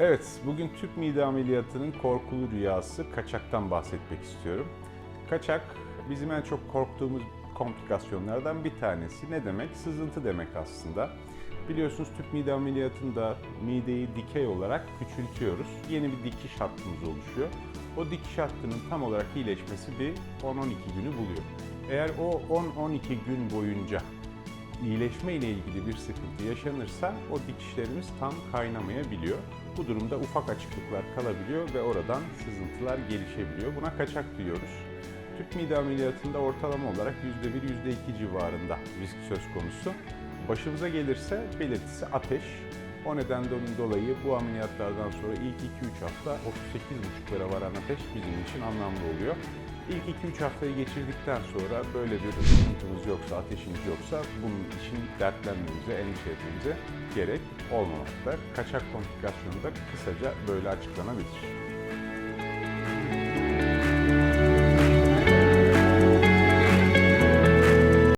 Evet, bugün tüp mide ameliyatının korkulu rüyası kaçaktan bahsetmek istiyorum. Kaçak bizim en çok korktuğumuz komplikasyonlardan bir tanesi. Ne demek? Sızıntı demek aslında. Biliyorsunuz tüp mide ameliyatında mideyi dikey olarak küçültüyoruz. Yeni bir dikiş hattımız oluşuyor. O dikiş hattının tam olarak iyileşmesi bir 10-12 günü buluyor. Eğer o 10-12 gün boyunca iyileşme ile ilgili bir sıkıntı yaşanırsa o dikişlerimiz tam kaynamayabiliyor. Bu durumda ufak açıklıklar kalabiliyor ve oradan sızıntılar gelişebiliyor. Buna kaçak diyoruz. Tüp mide ameliyatında ortalama olarak %1, %2 civarında risk söz konusu. Başımıza gelirse belirtisi ateş. O nedenden dolayı bu ameliyatlardan sonra ilk 2-3 hafta 38,5'lara varan ateş bizim için anlamlı oluyor. İlk 2-3 haftayı geçirdikten sonra böyle bir sıkıntımız yoksa, ateşimiz yoksa bunun için dertlenmemize, endişe etmemize gerek olmamakta. Kaçak komplikasyonu da kısaca böyle açıklanabilir.